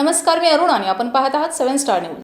नमस्कार मी अरुण आणि आपण पाहत आहात सेव्हन स्टार न्यूज.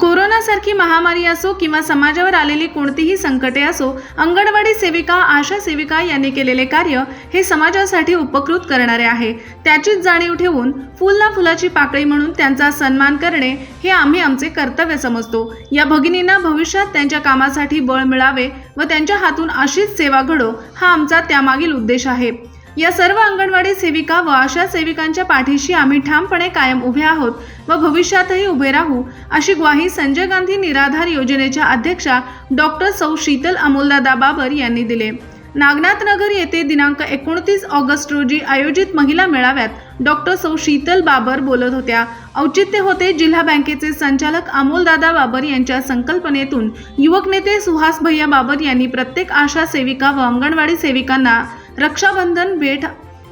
कोरोनासारखी महामारी असो किंवा समाजावर आलेली कोणतीही संकटे असो अंगणवाडी सेविका आशा सेविका यांनी केलेले कार्य हे समाजासाठी उपकृत करणारे आहे. त्याचीच जाणीव ठेवून फुल ना फुलाची पाकळी म्हणून त्यांचा सन्मान करणे हे आम्ही आमचे कर्तव्य समजतो. या भगिनींना भविष्यात त्यांच्या कामासाठी बळ मिळावे व त्यांच्या हातून अशीच सेवा घडो हा आमचा त्यामागील उद्देश आहे. या सर्व अंगणवाडी सेविका व आशा सेविकांच्या पाठीशी आम्ही ठामपणे कायम उभे आहोत व भविष्यातही उभे राहू अशी ग्वाही संजय गांधी निराधार योजनेच्या अध्यक्षा डॉक्टर सौ शीतल अमोलदादा बाबर यांनी दिले. नागनाथ नगर येथे दिनांक एकोणतीस ऑगस्ट रोजी आयोजित महिला मेळाव्यात डॉक्टर सौ शीतल बाबर बोलत होत्या. औचित्य होते जिल्हा बँकेचे संचालक अमोलदादा बाबर यांच्या संकल्पनेतून युवक नेते सुहास भैया बाबर यांनी प्रत्येक आशा सेविका व अंगणवाडी सेविकांना रक्षाबंधन भेट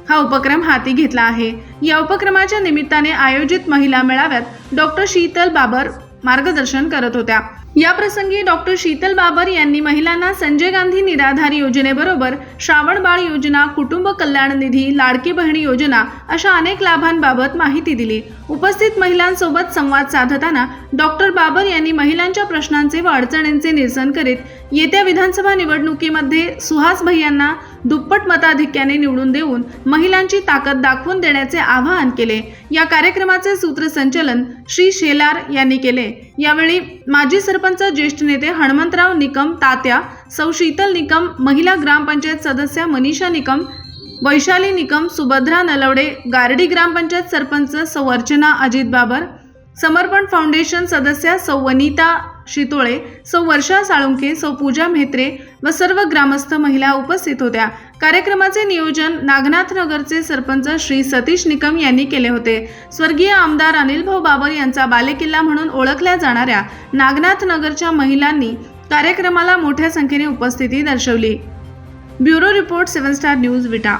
हा उपक्रम हाती घेतला आहे. या उपक्रमाच्या निमित्ताने आयोजित महिला मेळाव्यात डॉक्टर शीतल बाबर मार्गदर्शन करत होत्या. या प्रसंगी डॉक्टर शीतल बाबर यांनी महिलांना संजय गांधी निराधार योजनेबरोबर श्रावण बाळ योजना कुटुंब कल्याण निधी लाडकी बहिणी योजना अशा अनेक लाभांबाबत माहिती दिली. उपस्थित महिलांसोबत संवाद साधताना डॉक्टर बाबर यांनी महिलांच्या प्रश्नांचे व अडचणींचे निरसन करीत येत्या विधानसभा निवडणुकीमध्ये सुहास भैयांना दुप्पट मताधिक्याने निवडून देऊन महिलांची ताकद दाखवून देण्याचे आवाहन केले. या कार्यक्रमाचे सूत्रसंचलन श्री शेलार यांनी केले. यावेळी माजी सरपंच ज्येष्ठ नेते हनुमंतराव निकम तात्या सौ शीतल निकम महिला ग्रामपंचायत सदस्या मनीषा निकम वैशाली निकम सुभद्रा नलवडे गारडी ग्रामपंचायत सरपंच सौ अर्चना अजित बाबर समर्पण फाउंडेशन सदस्या सौ वनिता शितोळे सौ वर्षा साळुंके सौ पूजा म्हेत्रे व सर्व ग्रामस्थ महिला उपस्थित होत्या. कार्यक्रमाचे नियोजन नागनाथ नगरचे सरपंच श्री सतीश निकम यांनी केले होते. स्वर्गीय आमदार अनिलभाऊ बाबर यांचा बालेकिल्ला म्हणून ओळखल्या जाणाऱ्या नागनाथ नगरच्या महिलांनी कार्यक्रमाला मोठ्या संख्येने उपस्थिती दर्शवली. Bureau report seven star news Vita